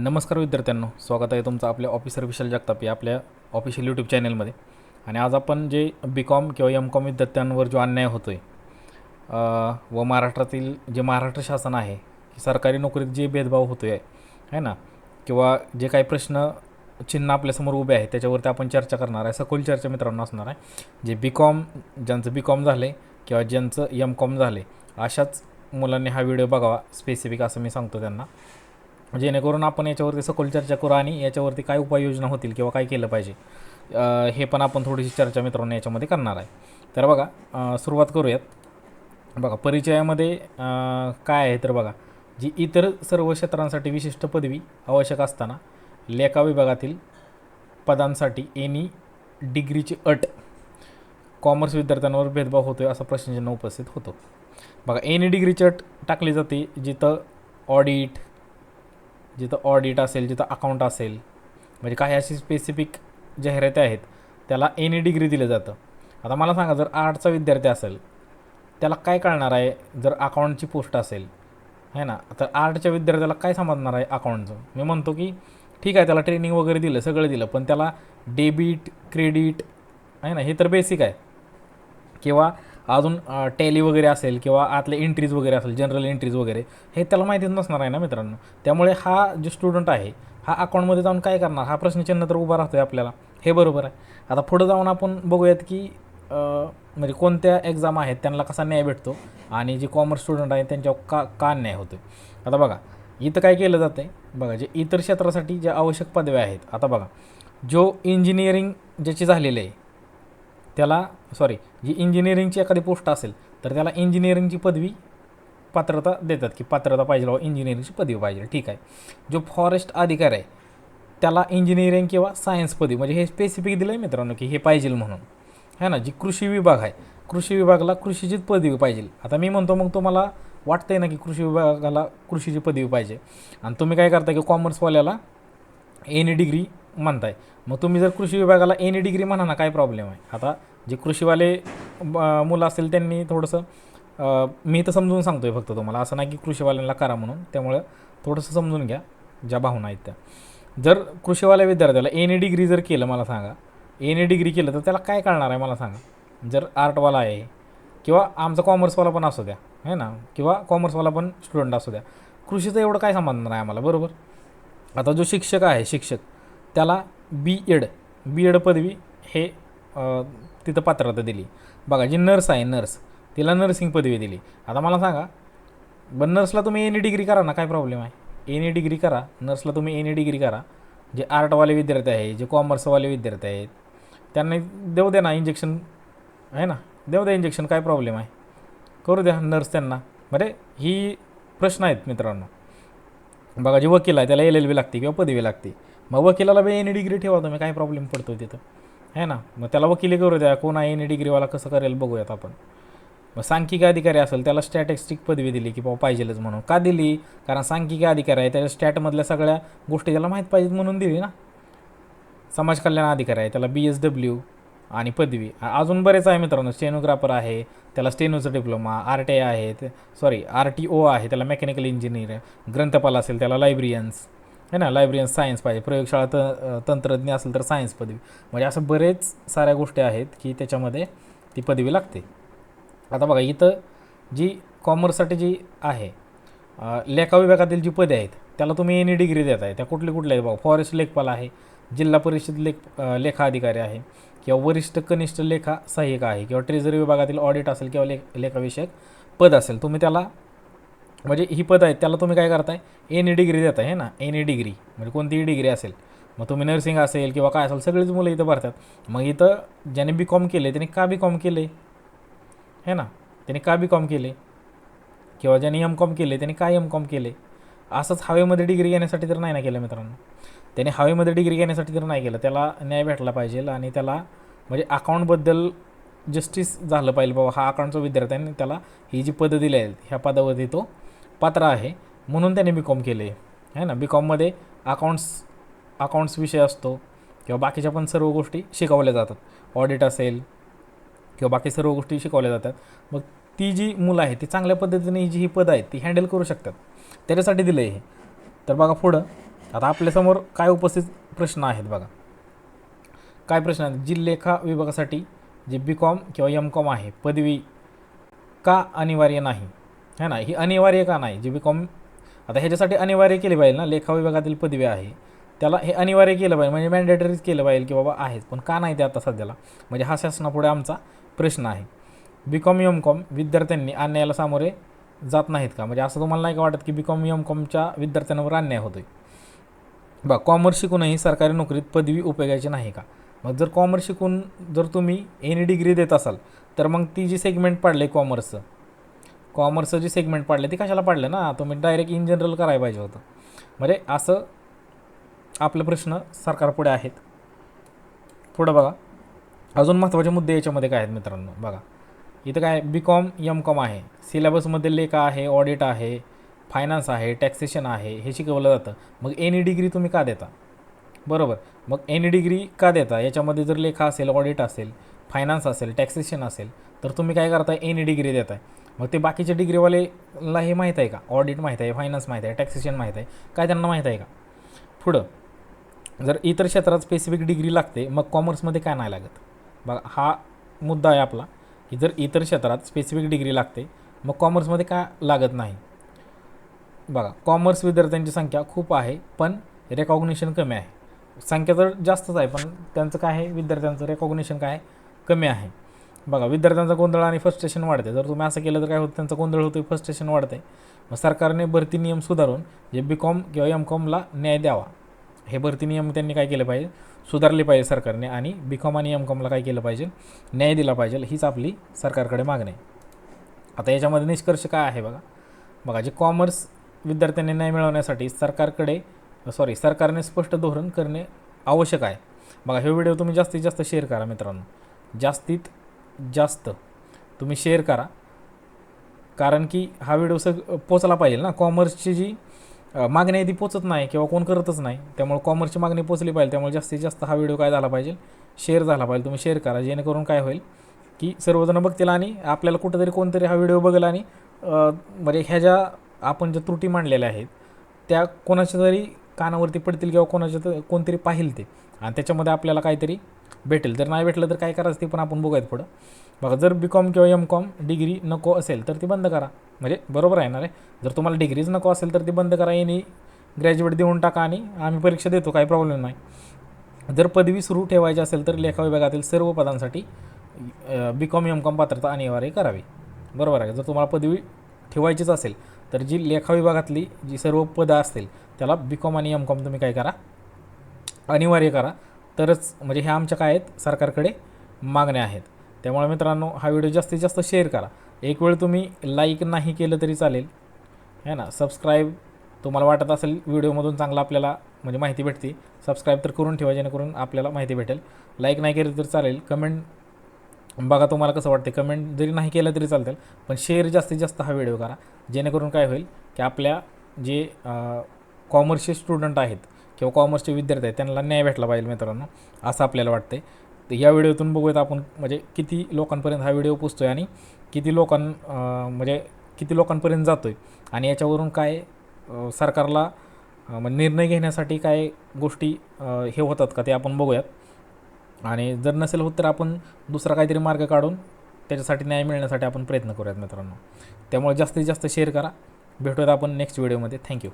नमस्कार विद्यार्थ्यांनो स्वागत आहे तुमचं आपल्या ऑफिसर विशाल जगताप या आपल्या ऑफिशियल यूट्यूब चॅनलमध्ये आणि आज आपण जे बी कॉम किंवा एम कॉम विद्यार्थ्यांवर जो अन्याय होतो आहे व महाराष्ट्रातील जे महाराष्ट्र शासन आहे सरकारी नोकरीत जे भेदभाव होतो आहे है ना? किंवा जे काही प्रश्न चिन्ह आपल्यासमोर उभे आहे त्याच्यावरती आपण चर्चा करणार आहे. सखोल चर्चा मित्रांनो असणार आहे. जे बी कॉम ज्यांचं बी कॉम झालं आहे किंवा ज्यांचं एम कॉम झालं आहे अशाच मुलांनी हा व्हिडिओ बघावा स्पेसिफिक असं मी सांगतो त्यांना. म्हणजे जेणेकरून आपण याच्यावरती सखोल चर्चा करू आणि याच्यावरती काय उपाययोजना होतील किंवा काय केलं पाहिजे हे पण आपण थोडीशी चर्चा मित्रांनो याच्यामध्ये करणार आहे. तर बघा सुरुवात करूयात. बघा परिचयामध्ये काय आहे तर बघा जी इतर सर्व क्षेत्रांसाठी विशिष्ट पदवी आवश्यक असताना लेखा विभागातील पदांसाठी एनी डिग्रीची अट कॉमर्स विद्यार्थ्यांवर भेदभाव होतो आहे असा प्रश्नचिन्ह उपस्थित होतो. बघा एनी डिग्रीची अट टाकली जाते जिथं ऑडिट जिथं ऑडिट असेल जिथं अकाउंट असेल म्हणजे काही अशी स्पेसिफिक जाहिराती आहेत त्याला एनी डिग्री दिलं जातं. आता मला सांगा जर आर्टचा विद्यार्थी असेल त्याला काय कळणार आहे? जर अकाउंटची पोस्ट असेल आहे ना? तर आर्टच्या विद्यार्थ्याला काय समजणार आहे अकाउंटचं मी म्हणतो की ठीक आहे त्याला ट्रेनिंग वगैरे दिलं सगळं दिलं पण त्याला डेबिट क्रेडिट आहे ना? हे तर बेसिक आहे. किंवा अजून टॅली वगैरे असेल किंवा आतले एंट्रीज वगैरे असेल जनरल एंट्रीज वगैरे हे त्याला माहितीच नसणार आहे ना मित्रांनो. त्यामुळे हा जो स्टुडंट आहे हा अकाउंटमध्ये जाऊन काय करणार? हा प्रश्नचिन्ह तर उभा राहतो आहे आपल्याला. हे बरोबर आहे. आता पुढं जाऊन आपण बघूयात की म्हणजे कोणत्या एक्झाम आहेत त्यांना कसा न्याय भेटतो आणि जे कॉमर्स स्टुडंट आहेत त्यांच्यावर का का अन्याय होतो आता बघा इथं काय केलं जातं आहे बघा जे इतर क्षेत्रासाठी ज्या आवश्यक पदव्या आहेत आता बघा जो इंजिनिअरिंग ज्याची झालेली आहे त्याला सॉरी जी इंजिनिअरिंगची एखादी पोस्ट असेल तर त्याला इंजिनिअरिंगची पदवी पात्रता देतात की पात्रता पाहिजे बाबा इंजिनिअरिंगची पदवी पाहिजे ठीक आहे. जो फॉरेस्ट अधिकार आहे त्याला इंजिनिअरिंग किंवा सायन्स पदवी म्हणजे हे स्पेसिफिक दिलं आहे मित्रांनो की हे पाहिजे म्हणून. है ना? जी कृषी विभाग आहे कृषी विभागाला कृषीचीच पदवी पाहिजे. आता मी म्हणतो मग तुम्हाला वाटतं आहे ना की कृषी विभागाला कृषीची पदवी पाहिजे. आणि तुम्ही काय करता की कॉमर्सवाल्याला एनी डिग्री म्हणताय. मग तुम्ही जर कृषी विभागाला एनी डिग्री म्हणा ना काय प्रॉब्लेम आहे? आता जे कृषीवाले ब- मुलं असतील त्यांनी थोडंसं मी तर समजून सांगतो आहे फक्त तुम्हाला. असं नाही की कृषीवाल्यांना करा म्हणून. त्यामुळं थोडंसं समजून घ्या ज्या भावना आहेत त्या. जर कृषीवाल्या विद्यार्थ्याला एनी डिग्री जर केलं मला सांगा. एनी डिग्री केलं तर त्याला काय कळणार आहे मला सांगा? जर आर्टवाला आहे किंवा आमचा कॉमर्सवाला पण असू द्या है ना? किंवा कॉमर्सवाला पण स्टुडंट असू द्या. कृषीचं एवढं काय समजणार आहे आम्हाला बरोबर? आता जो शिक्षक आहे शिक्षक त्याला बी एड बी एड पदवी हे तिथं पात्रता दिली. बघा जी नर्स आहे नर्स तिला नर्सिंग पदवी दिली. आता मला सांगा बरं नर्सला तुम्ही एन ई डिग्री करा ना काय प्रॉब्लेम आहे? एन ई डिग्री करा नर्सला तुम्ही एन ई डिग्री करा. जे आर्टवाले विद्यार्थी आहे जे कॉमर्सवाले विद्यार्थी आहेत त्यांना देऊ द्या ना इंजेक्शन आहे ना? देऊ द्या इंजेक्शन काय प्रॉब्लेम आहे? करू द्या नर्स त्यांना. बरे? ही प्रश्न आहेत मित्रांनो. बघा जे वकील आहे त्याला एल एल बी लागते किंवा पदवी लागते. मग वकिलाला बी ई डिग्री ठेवा तुम्ही काय प्रॉब्लेम पडतो तिथं. आहे ना? मग त्याला वकिली करू द्या कोण आहे ई डिग्रीवाला कसं करेल बघूयात आपण. मग सांख्यिक अधिकारी असेल त्याला स्टॅटिस्टिक पदवी दिली की बाबा पाहिजेलच म्हणून. का दिली? कारण सांख्यिकी अधिकारी आहे त्याच्या स्टॅटमधल्या सगळ्या गोष्टी त्याला माहीत पाहिजेत म्हणून दिली ना. समाज कल्याण अधिकारी आहे त्याला बी एस डब्ल्यू आणि पदवी. अजून बरेच आहे मित्रांनो स्टेनोग्राफर आहे त्याला स्टेनोचा डिप्लोमा आर टी आय आहे सॉरी आर टी ओ आहे त्याला मेकॅनिकल इंजिनियर ग्रंथपाल असेल त्याला लायब्रियन्स आहे ना लायब्रियन्स सायन्स पाहिजे. प्रयोगशाळा त तंत्रज्ञ असेल तर सायन्स पदवी. म्हणजे असं बरेच साऱ्या गोष्टी आहेत की त्याच्यामध्ये ती पदवी लागते. आता बघा इथं जी कॉमर्ससाठी जी आहे लेखा विभागातील जी पदे आहेत त्याला तुम्ही एनी डिग्री देत आहे. त्या कुठली कुठल्या आहेत? बघा फॉरेस्ट लेखपाल आहे जिल्हा परिषद लेख लेखा अधिकारी आहे किंवा वरिष्ठ कनिष्ठ लेखा सहाय्यक आहे किंवा ट्रेझरी विभागातील ऑडिट असेल किंवा लेख लेखाविषयक पद असेल तुम्ही त्याला म्हणजे ही पद आहेत त्याला तुम्ही काय करताय? एनी डिग्री देताय हे ना? एनी डिग्री म्हणजे कोणतीही डिग्री असेल. मग तुम्ही नर्सिंग असेल किंवा काय असेल सगळीच मुलं इथं भरतात. मग इथं ज्याने बी कॉम केले त्याने का बी कॉम केले हे ना? त्याने का बी कॉम केले किंवा ज्याने एम कॉम केले त्याने काय एम कॉम केले असंच हवेमध्ये डिग्री घेण्यासाठी तर नाही ना केलं मित्रांनो. त्याने हवेमध्ये डिग्री घेण्यासाठी तर नाही केलं. त्याला न्याय भेटला पाहिजे आणि त्याला म्हणजे अकाउंटबद्दल जस्टिस झालं पाहिजे. बाबा हा अकाउंटचा विद्यार्थ्यांनी त्याला ही जी पदं दिली आहेत ह्या पदावरती तो पात्र आहे. म्हणून त्याने बी कॉम केले. आहे ना? बी कॉममध्ये अकाउंट्स अकाउंट्स विषय असतो किंवा बाकीच्या पण सर्व गोष्टी शिकवल्या जातात. ऑडिट असेल किंवा बाकी सर्व गोष्टी शिकवल्या जातात. मग ती जी मुलं आहेत ती चांगल्या पद्धतीने जी ही पदं आहेत ती हँडल करू शकतात. त्याच्यासाठी दिलं आहे हे. तर बघा पुढं. आता आपल्यासमोर काय उपस्थित प्रश्न आहेत बघा. काय प्रश्न आहेत? जी लेखा विभागासाठी जे बी कॉम किंवा एम कॉम आहे पदवी का अनिवार्य नाही? है ना? ही अनिवार्य का नाही? जे बी कॉम आता ह्याच्यासाठी अनिवार्य केले पाहिजे ना. लेखा विभागातील पदवी आहे. त्याला हे अनिवार्य केलं पाहिजे. म्हणजे मॅन्डेटरीच केलं पाहिजे की बाबा आहेत. पण का नाही ते आता सध्याला? म्हणजे हा शासनापुढे आमचा प्रश्न आहे. बी कॉम एम कॉम विद्यार्थ्यांनी अन्यायाला सामोरे जात नाहीत का? म्हणजे असं तुम्हाला नाही का वाटत की बी कॉम एम कॉमच्या विद्यार्थ्यांवर अन्याय होतोय? बा कॉमर्स शिकूनही सरकारी नोकरीत पदवी उपयोगायची नाही का? मग जर कॉमर्स शिकून जर तुम्ही एनी डिग्री देत असाल तर मग ती जी सेगमेंट पाडलं आहे कॉमर्सचं कॉमर्सचं जे सेगमेंट पाडले ते कशाला पाडलं ना? तुम्ही डायरेक्ट इन जनरल करायला पाहिजे होतं. म्हणजे असं आपले प्रश्न सरकारपुढे आहेत. पुढं बघा. अजून महत्त्वाचे मुद्दे याच्यामध्ये काय आहेत मित्रांनो? बघा. इथं काय बी कॉम एम कॉम आहे. सिलेबसमध्ये लेखा आहे ऑडिट आहे फायनान्स आहे टॅक्सेशन आहे हे शिकवलं जातं. मग एनी डिग्री तुम्ही का देता? बरोबर. मग एनी डिग्री का देता? याच्यामध्ये जर लेखा असेल ऑडिट असेल फायनान्स असेल टॅक्सेशन असेल तर तुम्ही काय करताय? एनी डिग्री देताय. मग ते बाकीचे डिग्रीवालेला हे माहीत आहे का? ऑडिट माहीत आहे फायनान्स माहीत आहे टॅक्सेशन माहीत आहे काय त्यांना माहीत आहे का? पुढं जर इतर क्षेत्रात स्पेसिफिक डिग्री लागते मग कॉमर्समध्ये काय नाही लागत? बघा हा मुद्दा आहे आपला की जर इतर क्षेत्रात स्पेसिफिक डिग्री लागते मग कॉमर्समध्ये का लागत नाही? बघा कॉमर्स विद्यार्थ्यांची संख्या खूप आहे पण रेकॉग्निशन कमी आहे. संख्या तर जास्तच आहे पण त्यांचं काय आहे? विद्यार्थ्यांचं रेकॉग्निशन काय कमी आहे. बघा विद्यार्थ्यांचा गोंधळ आणि फ्रस्ट्रेशन वाढते. जर तुम्ही असं केलं तर काय होतं? त्यांचा गोंधळ होतो फ्रस्ट्रेशन वाढते. मग सरकारने भरती नियम सुधारून जे बी कॉम किंवा एम कॉमला न्याय द्यावा. हे भरती नियम त्यांनी काय केलं पाहिजे? सुधारले पाहिजे सरकारने आणि बी कॉम आणि एम कॉमला काय केलं पाहिजे? न्याय दिला पाहिजे. हीच आपली सरकारकडे मागणी आहे. आता याच्यामध्ये निष्कर्ष काय आहे बघा? बघा जे कॉमर्स विद्यार्थ्यांनी न्याय मिळवण्यासाठी सरकारकडे सॉरी सरकारने स्पष्ट धोरण करणे आवश्यक आहे. बघा हे व्हिडिओ तुम्ही जास्तीत जास्त शेअर करा मित्रांनो. जास्तीत जास्त. तुम्ही शेअर करा. कारण की हा व्हिडिओ सग पोचला पाहिजे ना. कॉमर्सची जी मागणी आहे ती पोचत नाही किंवा कोण करतच नाही. त्यामुळे कॉमर्सची मागणी पोचली पाहिजे. त्यामुळे जास्तीत जास्त हा व्हिडिओ काय झाला पाहिजे? शेअर झाला पाहिजे. तुम्ही शेअर करा. जेणेकरून काय होईल की सर्वजण बघतील आणि आपल्याला कुठंतरी कोणतरी हा व्हिडिओ बघेल आणि म्हणजे ह्या ज्या आपण ज्या त्रुटी मांडलेल्या आहेत त्या कोणाच्या तरी कानावरती पडतील किंवा कोणाच्या तर कोणतरी पाहिल ते. आणि त्याच्यामध्ये आपल्याला काहीतरी भेटेल. जर नाही भेटलं तर काय करायचं ते पण आपण बघूयात पुढं. बघा जर बी कॉम किंवा एम कॉम डिग्री नको असेल तर ती बंद करा. म्हणजे बरोबर आहे ना रे? जर तुम्हाला डिग्रीच नको असेल तर ती बंद करा. यांनी ग्रॅज्युएट देऊन टाका आणि आम्ही परीक्षा देतो काही प्रॉब्लेम नाही. जर पदवी सुरू ठेवायची असेल तर लेखा विभागातील सर्व पदांसाठी बी कॉम एम कॉम पात्रता अनिवार्य करावी. बरोबर आहे जर तुम्हाला पदवी ठेवायचीच असेल तर जी लेखा विभागातली जी सर्व पदं असतील त्याला बी कॉम आणि एम कॉम तुम्ही काय करा? अनिवार्य करा. तरच म्हणजे ह्या आमच्या काय आहेत सरकारकडे मागण्या आहेत. त्यामुळे मित्रांनो हा व्हिडिओ जास्तीत जास्त शेअर करा. एक वेळ तुम्ही लाईक नाही केलं तरी चालेल. है ना? सबस्क्राईब तुम्हाला वाटत असेल व्हिडिओमधून चांगला आपल्याला म्हणजे माहिती भेटते. सबस्क्राईब तर करून ठेवा जेणेकरून आपल्याला माहिती भेटेल. लाईक नाही केलं तर चालेल. कमेंट बघा तुम्हाला कसं वाटते कमेंट जरी नाही केलं तरी चालतील पण शेअर जास्तीत जास्त हा व्हिडिओ करा. जेणेकरून काय होईल की आपल्या जे कॉमर्सचे स्टुडंट आहेत किंवा कॉमर्सचे विद्यार्थी आहेत त्यांना न्याय भेटला पाहिजे मित्रांनो असं आपल्याला वाटते तर या व्हिडिओतून बघूयात आपण म्हणजे किती लोकांपर्यंत हा व्हिडिओ पोचतो आहे आणि किती लोकां म्हणजे किती लोकांपर्यंत जातो आहे आणि याच्यावरून काय सरकारला म्हणजे निर्णय घेण्यासाठी काय गोष्टी हे होतात का ते आपण बघूयात. आणि जर नसेल होत तर आपण दुसरा काहीतरी मार्ग काढून त्याच्यासाठी न्याय मिळण्यासाठी आपण प्रयत्न करूयात मित्रांनो. त्यामुळे जास्तीत जास्त शेअर करा. भेटूयात आपण नेक्स्ट व्हिडिओमध्ये थँक्यू